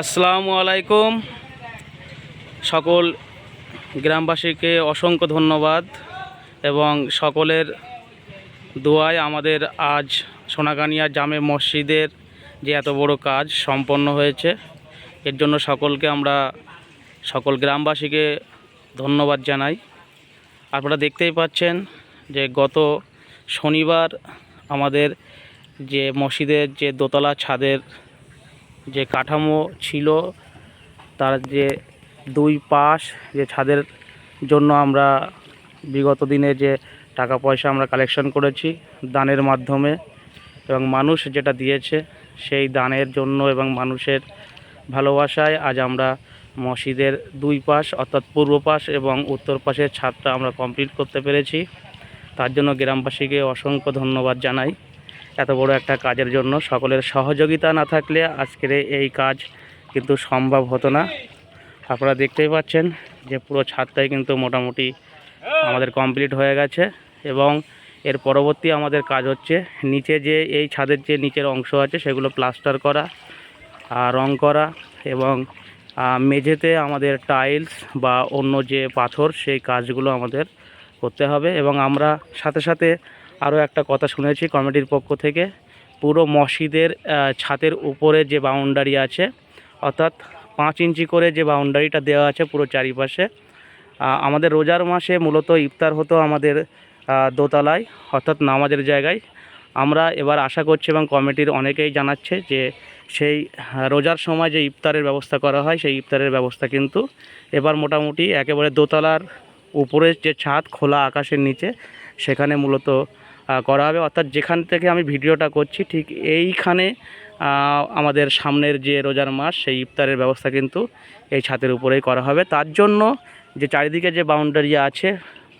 আসসালামু আলাইকুম। সকল গ্রামবাসীকে অসংখ্য ধন্যবাদ এবং সকলের দোয়ায় আমাদের আজ সোনাগানিয়া জামে মসজিদের যে এত বড় কাজ সম্পন্ন হয়েছে, এর জন্য সকলকে আমরা সকল গ্রামবাসীকে ধন্যবাদ জানাই। আপনারা দেখতেই পাচ্ছেন যে গত শনিবার আমাদের যে মসজিদের যে দোতলা ছাদের যে কাঠামো ছিল, তার যে দুই পাশ, যে ছাদের জন্য আমরা বিগত দিনে যে টাকা পয়সা আমরা কালেকশন করেছি দানের মাধ্যমে, এবং মানুষ যেটা দিয়েছে সেই দানের জন্য এবং মানুষের ভালোবাসায় আজ আমরা মসজিদের দুই পাশ, অর্থাৎ পূর্ব পাশ এবং উত্তর পাশের ছাদটা আমরা কমপ্লিট করতে পেরেছি। তার জন্য গ্রামবাসীকে অসংখ্য ধন্যবাদ জানাই। এত বড় একটা কাজের জন্য। সকলের সহযোগিতা না থাকলে আজকের এই কাজ কিন্তু সম্ভব হতো না। আপনারা দেখতেই পাচ্ছেন যে পুরো ছাদটাই কিন্তু মোটামুটি আমাদের কমপ্লিট হয়ে গেছে এবং এর পরবর্তী আমাদের কাজ হচ্ছে নিচে যে এই ছাদের যে নিচের অংশ আছে সেগুলো প্লাস্টার করা রং করা এবং মেঝেতে আমাদের টাইলস বা অন্য যে পাথর সেই কাজগুলো আমাদের করতে হবে এবং আমরা সাথে সাথে আরও একটা কথা শুনেছি কমিটির পক্ষ থেকে। পুরো মসজিদের ছাদের উপরে যে বাউন্ডারি আছে, অর্থাৎ পাঁচ ইঞ্চি করে যে বাউন্ডারিটা দেওয়া আছে পুরো চারিপাশে আমাদের রোজার মাসে মূলত ইফতার হতো আমাদের দোতলায়, অর্থাৎ নামাজের জায়গায়। আমরা এবার আশা করছি এবং কমিটির অনেকেই জানাচ্ছে যে সেই রোজার সময় যে ইফতারের ব্যবস্থা করা হয়, সেই ইফতারের ব্যবস্থা কিন্তু এবার মোটামুটি একেবারে দোতলার উপরের যে ছাদ খোলা আকাশের নিচে, সেখানে মূলত করা হবে। অর্থাৎ যেখান থেকে আমি ভিডিওটা করছি, ঠিক এইখানে আমাদের সামনের যে রোজার মাস, সেই ইফতারের ব্যবস্থা কিন্তু এই ছাদের উপরেই করা হবে। তার জন্য যে চারিদিকে যে বাউন্ডারি আছে,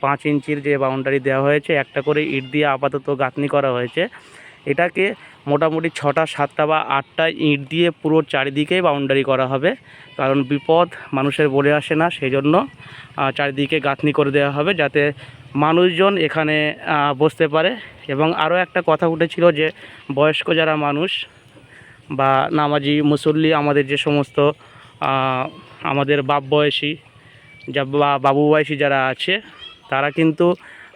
পাঁচ ইঞ্চির যে বাউন্ডারি দেওয়া হয়েছে, একটা করে ইট দিয়ে আপাতত গাঁথনি করা হয়েছে। এটাকে মোটামুটি ছটা, সাতটা বা আটটা ইট দিয়ে পুরো চারিদিকেই বাউন্ডারি করা হবে। কারণ বিপদ মানুষের বলে আসে না সেই জন্য চারিদিকে গাঁথনি করে দেওয়া হবে, যাতে মানুষজন এখানে বসতে পারে। এবং আরও একটা কথা উঠেছিল যে, বয়স্ক যারা মানুষ বা নামাজি, মুসল্লি, আমাদের যে সমস্ত আমাদের বাপ বয়সী যা বা বাবু বয়সী যারা আছে, তারা কিন্তু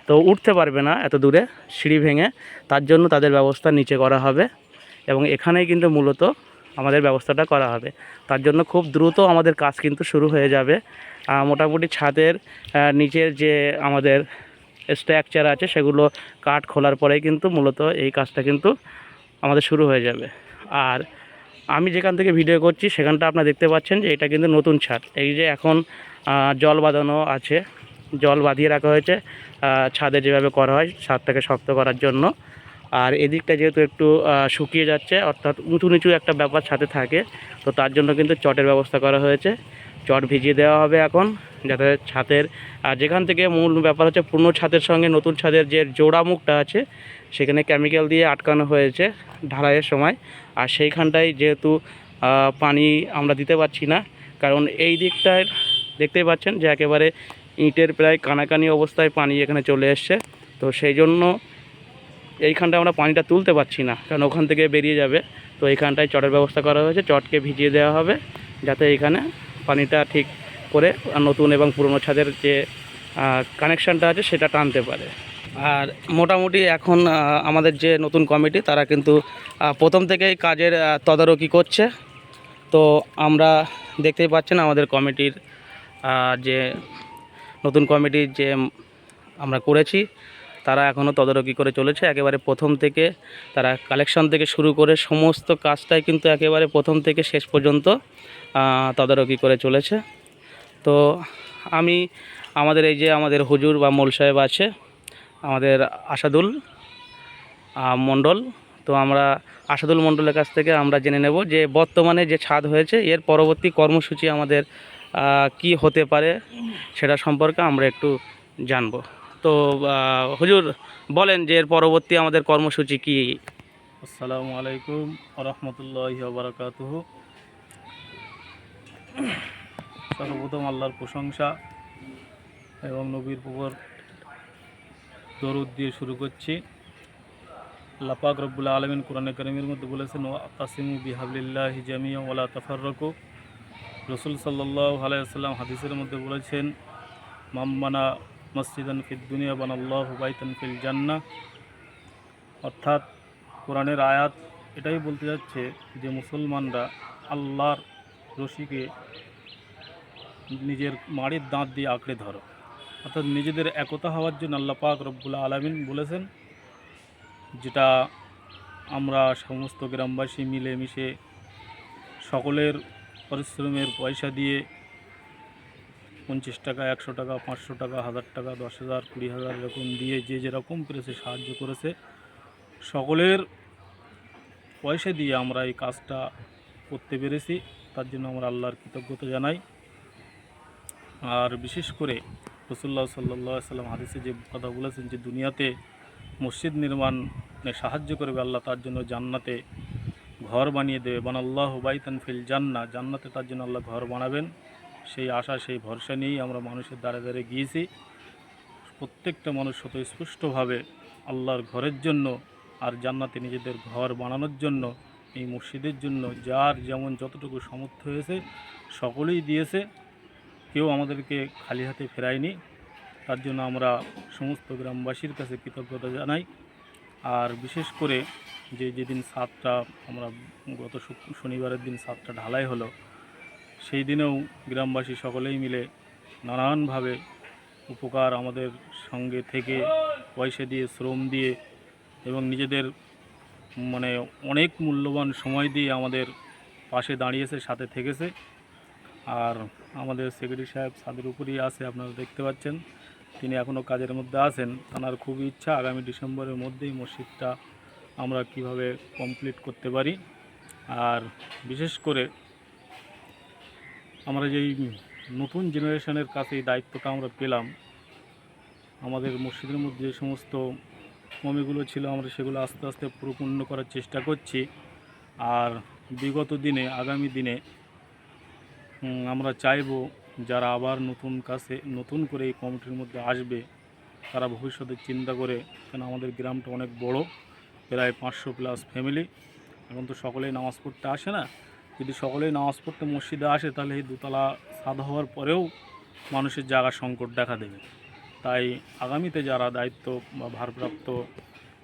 তো উঠতে পারবে না এত দূরে, সিঁড়ি ভেঙে। তার জন্য তাদের ব্যবস্থা নিচে করা হবে এবং এখানেই কিন্তু মূলত আমাদের ব্যবস্থাটা করা হবে। তার জন্য খুব দ্রুত আমাদের কাজ কিন্তু শুরু হয়ে যাবে। মোটামুটি ছাদের নিচের যে আমাদের স্ট্রাকচার আছে, সেগুলো কাঠ খোলার পরেই কিন্তু মূলত এই কাজটা কিন্তু আমাদের শুরু হয়ে যাবে। আর আমি যেখান থেকে ভিডিও করছি, সেখানটা আপনারা দেখতে পাচ্ছেন যে এটা কিন্তু নতুন ছাদ। এই যে এখন জল বাঁধানো আছে, জল বাঁধিয়ে রাখা হয়েছে ছাদে যেভাবে করা হয়, ছাদটাকে শক্ত করার জন্য। আর এদিকটা যেহেতু একটু শুকিয়ে যাচ্ছে, অর্থাৎ উঁচু নিচু একটা ব্যাপার ছাদে থাকে, তো তার জন্য কিন্তু চটের ব্যবস্থা করা হয়েছে। চট ভিজিয়ে দেওয়া হবে এখন, যাতে ছাদের, আর যেখান থেকে মূল ব্যাপার হচ্ছে পুরনো ছাদের সঙ্গে নতুন ছাদের যে জোড়া মুখটা আছে, সেখানে কেমিক্যাল দিয়ে আটকানো হয়েছে ঢালাইয়ের সময়। আর সেইখানটায় যেহেতু পানি আমরা দিতে পারছি না, কারণ এই দিকটায় দেখতেই পাচ্ছেন যে একেবারে ইটের প্রায় কানাকানি অবস্থায় পানি এখানে চলে এসছে। তো সেই জন্য এইখানটায় আমরা পানিটা তুলতে পারছি না, কারণ ওখান থেকে বেরিয়ে যাবে। তো এইখানটায় চটের ব্যবস্থা করা হয়েছে, চটকে ভিজিয়ে দেওয়া হবে, যাতে এইখানে পানিটা ঠিক করে নতুন এবং পুরনো ছাদের যে কানেকশানটা আছে সেটা টানতে পারে। আর মোটামুটি এখন আমাদের যে নতুন কমিটি তারা কিন্তু প্রথম থেকেই কাজের তদারকি করছে। তো আমরা দেখতেই পাচ্ছেন আমাদের কমিটির যে নতুন কমিটির যে আমরা করেছি তারা এখনও তদারকি করে চলেছে। একেবারে প্রথম থেকে তারা কালেকশন থেকে শুরু করে সমস্ত কাজটাই কিন্তু একেবারে প্রথম থেকে শেষ পর্যন্ত তদারকি করে চলেছে। তো আমি আমাদের এই যে আমাদের হুজুর বা মোল সাহেব আছে, আমাদের আসাদুল মণ্ডল, তো আমরা আসাদুল মণ্ডলের কাছ থেকে আমরা জেনে নেব যে বর্তমানে যে ছাদ হয়েছে, এর পরবর্তী কর্মসূচি আমাদের কি হতে পারে সেটা সম্পর্কে আমরা একটু জানব। তো হুজুর বলেন যে এর পরবর্তী আমাদের কর্মসূচি কি? আসসালামু আলাইকুম রহমতুল্লাহ বারাকাতুহ। সর্বপ্রথম আল্লাহর প্রশংসা এবং নবীর পুকুর দরুদ দিয়ে শুরু করছি। আল্লাহ পাক রব্বুল আলমিন কোরআনে করিমের মধ্যে বলেছেন ও তাসিমু বিহাবলিল্লাহ জামিয়া ওয়ালা তাফাররকু। রসুল সাল্লাহ আলাইসাল্লাম হাদিসের মধ্যে বলেছেন মাম্মানা মসজিদান ফিদ দুনিয়া বান আল্লাহ বাইতান ফিল জান্না। অর্থাৎ কোরআনের আয়াত এটাই বলতে যাচ্ছে যে মুসলমানরা আল্লাহর রশিকে নিজের মাড়ির দাঁত দিয়ে আঁকড়ে ধরো। অর্থাৎ নিজেদের একতা হওয়ার জন্য আল্লাহ পাক রব্বুল্লা আলমিন বলেছেন, যেটা আমরা সমস্ত গ্রামবাসী মিলেমিশে সকলের পরিশ্রমের পয়সা দিয়ে পঞ্চাশ টাকা, একশো টাকা, পাঁচশো টাকা, হাজার টাকা, দশ হাজার, কুড়ি হাজার এরকম দিয়ে যে যেরকম পেরেছে সাহায্য করেছে। সকলের পয়সা দিয়ে আমরা এই কাজটা করতে পেরেছি। তার জন্য আমরা আল্লাহর কৃতজ্ঞতা জানাই। আর বিশেষ করে রসুল্লাহ সাল্লাহ সাল্লাম হাদিসে যে কথা বলেছেন যে দুনিয়াতে মসজিদ নির্মাণে সাহায্য করবে আল্লাহ, তার জন্য জান্নাতে ঘর বানিয়ে দেবে। বানাল্লাহ বাইতান ফিল জান্না জান্নাতে তার জন্য আল্লাহ ঘর বানাবেন। সেই আশা, সেই ভরসা নিয়েই আমরা মানুষের দ্বারে দ্বারে গিয়েছি। প্রত্যেকটা মানুষ স্পষ্টভাবে আল্লাহর ঘরের জন্য আর জান্নাতে নিজেদের ঘর বানানোর জন্য, এই মসজিদের জন্য যার যেমন যতটুকু সামর্থ্য হয়েছে সকলেই দিয়েছে। কেউ আমাদেরকে খালি হাতে ফেরায়নি। তার জন্য আমরা সমস্ত গ্রামবাসীর কাছে কৃতজ্ঞতা জানাই। আর বিশেষ করে যে যেদিন সাতটা আমরা গত শনিবারের দিন সাতটা ঢালাই হলো সেই দিনেও গ্রামবাসী সকলেই মিলে নানানভাবে উপকার আমাদের সঙ্গে থেকে পয়সা দিয়ে, শ্রম দিয়ে এবং নিজেদের মানে অনেক মূল্যবান সময় দিয়ে আমাদের পাশে দাঁড়িয়েছে, সাথে থেকেছে। আর আমাদের সেক্রেটারি সাহেব ছাদের উপরেই আছে, আপনারা দেখতে পাচ্ছেন। তিনি এখনও কাজের মধ্যে আছেন। তার খুবই ইচ্ছা আগামী ডিসেম্বরের মধ্যেই মসজিদটা আমরা কীভাবে কমপ্লিট করতে পারি। আর বিশেষ করে আমরা যেই নতুন জেনারেশনের কাছে এই দায়িত্বটা আমরা পেলাম, আমাদের মসজিদের মধ্যে যে সমস্ত কমিগুলো ছিল, আমরা সেগুলো আস্তে আস্তে পরিপূর্ণ করার চেষ্টা করছি। আর বিগত দিনে, আগামী দিনে আমরা চাইব যারা আবার নতুন কাছে, নতুন করে এই কমিটির মধ্যে আসবে, তারা ভবিষ্যতে চিন্তা করে কেন আমাদের গ্রামটা অনেক বড়, প্রায় পাঁচশো প্লাস ফ্যামিলি। এখন তো সকলেই নামাজ পড়তে আসে না যদি সকলেই নামাজ পড়তে মসজিদে আসে, তাহলে এই দোতলা সাদ হওয়ার পরেও মানুষের জায়গা সংকট দেখা দেবে। তাই আগামীতে যারা দায়িত্ব বা ভারপ্রাপ্ত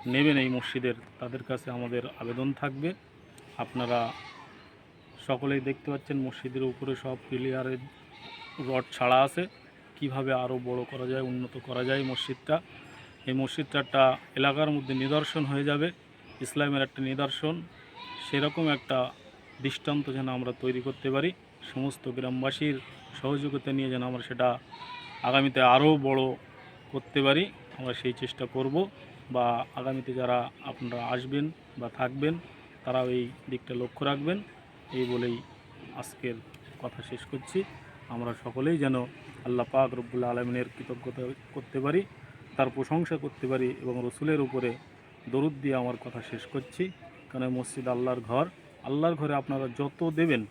নেবেন এই মসজিদের, তাদের কাছে আমাদের আবেদন থাকবে। আপনারা সকলেই দেখতে পাচ্ছেন মসজিদের উপরে সব ক্লিয়ারের রড ছাড়া আছে। কীভাবে আরও বড় করা যায়, উন্নত করা যায় মসজিদটা? এই মসজিদটা একটা এলাকার মধ্যে নিদর্শন হয়ে যাবে। ইসলামের একটা নিদর্শন। সেরকম একটা দৃষ্টান্ত যেন আমরা তৈরি করতে পারি। সমস্ত গ্রামবাসীর সহযোগিতা নিয়ে যেন আমরা সেটা আগামীতে আরও বড় করতে পারি। আমরা সেই চেষ্টা করব বা আগামীতে যারা আপনারা আসবেন বা থাকবেন, তারাও এই দিকটা লক্ষ্য রাখবেন। এই বলেই আজকের কথা শেষ করছি। আমরা সকলেই যেন আল্লাহ পাক রব্বুল্লা আলমিনের কৃতজ্ঞতা করতে পারি, তার প্রশংসা করতে পারি এবং রসুলের উপরে দরুদ দিয়ে আমার কথা শেষ করছি। কারণ মসজিদ আল্লাহর ঘর। আল্লাহর ঘরে আপনারা যত দেবেন,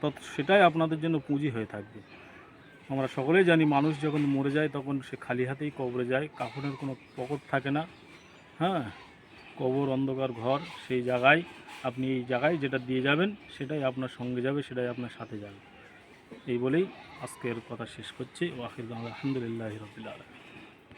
তত সেটাই আপনাদের জন্য পুঁজি হয়ে থাকবে। আমরা সকলেই জানি, মানুষ যখন মরে যায়, তখন সে খালি হাতেই কবরে যায়, কাফনের কোনো পকট থাকে না। হ্যাঁ কবর, অন্ধকার ঘর, সেই জায়গায়, আপনি এই জায়গায় যেটা দিয়ে যাবেন, সেটাই আপনার সঙ্গে যাবে, সেটাই আপনার সাথে যাবে। এই বলেই আজকের কথা শেষ করছি। ওয়াকির আলহামদুলিল্লাহ রবিল আলমী